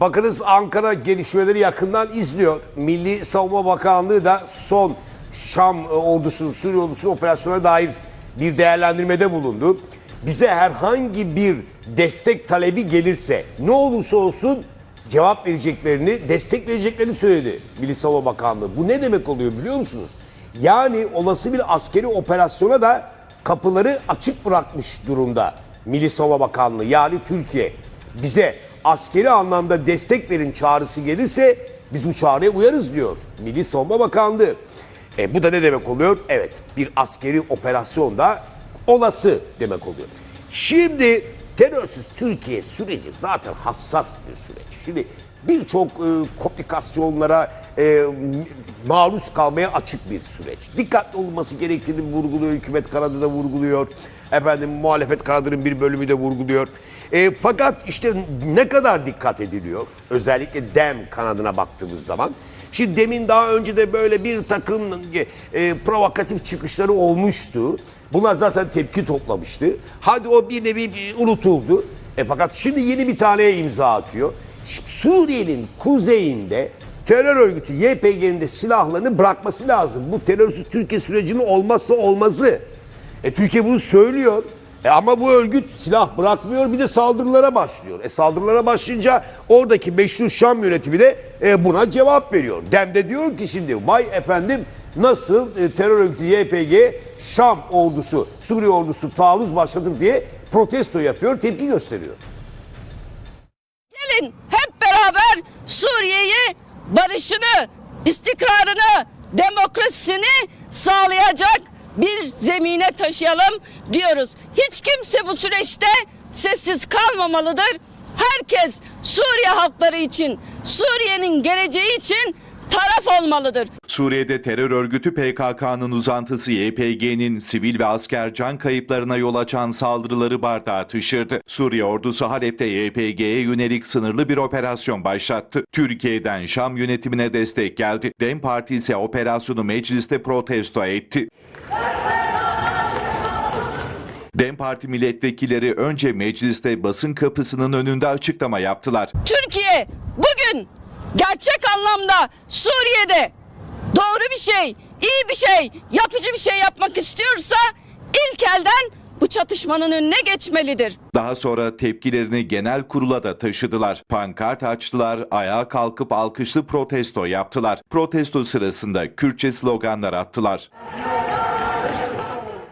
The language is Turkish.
Bakınız Ankara gelişmeleri yakından izliyor. Milli Savunma Bakanlığı da son Şam e, ordusunun, Suriye ordusunun operasyona dair bir değerlendirmede bulundu. Bize herhangi bir destek talebi gelirse ne olursa olsun cevap vereceklerini, destek vereceklerini söyledi Milli Savunma Bakanlığı. Bu ne demek oluyor biliyor musunuz? Yani olası bir askeri operasyona da kapıları açık bırakmış durumda Milli Savunma Bakanlığı yani Türkiye. Bize askeri anlamda destek verin çağrısı gelirse biz bu çağrıya uyarız diyor Milli Savunma Bakanlığı. E, bu da ne demek oluyor? Evet bir askeri operasyonda olası demek oluyor. Şimdi terörsüz Türkiye süreci zaten hassas bir süreç. Şimdi birçok e, komplikasyonlara e, maruz kalmaya açık bir süreç. Dikkatli olması gerektiğini vurguluyor, hükümet kanadı da vurguluyor. Efendim muhalefet kanadının bir bölümü de vurguluyor. E, fakat işte ne kadar dikkat ediliyor? Özellikle DEM kanadına baktığımız zaman. Şimdi demin daha önce de böyle bir takım e, provokatif çıkışları olmuştu. Buna zaten tepki toplamıştı. Hadi o bir nevi bir unutuldu. E fakat şimdi yeni bir taneye imza atıyor. Suriye'nin kuzeyinde terör örgütü YPG'nin de silahlarını bırakması lazım. Bu terörsüz Türkiye sürecinin olmazsa olmazı. E Türkiye bunu söylüyor. E ama bu örgüt silah bırakmıyor bir de saldırılara başlıyor. E saldırılara başlayınca oradaki meşru Şam yönetimi de e, buna cevap veriyor. Dem de diyor ki şimdi vay efendim nasıl e, terör örgütü YPG Şam ordusu, Suriye ordusu taarruz başlatır diye protesto yapıyor, tepki gösteriyor. Gelin Suriye'yi barışını, istikrarını, demokrasisini sağlayacak bir zemine taşıyalım diyoruz. Hiç kimse bu süreçte sessiz kalmamalıdır. Herkes Suriye halkları için, Suriye'nin geleceği için taraf olmalıdır. Suriye'de terör örgütü PKK'nın uzantısı YPG'nin sivil ve asker can kayıplarına yol açan saldırıları bardağa taşırdı. Suriye ordusu Halep'te YPG'ye yönelik sınırlı bir operasyon başlattı. Türkiye'den Şam yönetimine destek geldi. DEM Parti ise operasyonu mecliste protesto etti. DEM Parti milletvekilleri önce mecliste basın kapısının önünde açıklama yaptılar. Türkiye bugün gerçek anlamda Suriye'de doğru bir şey, iyi bir şey, yapıcı bir şey yapmak istiyorsa ilk elden bu çatışmanın önüne geçmelidir. Daha sonra tepkilerini genel kurula da taşıdılar. Pankart açtılar, ayağa kalkıp alkışlı protesto yaptılar. Protesto sırasında Kürtçe sloganlar attılar.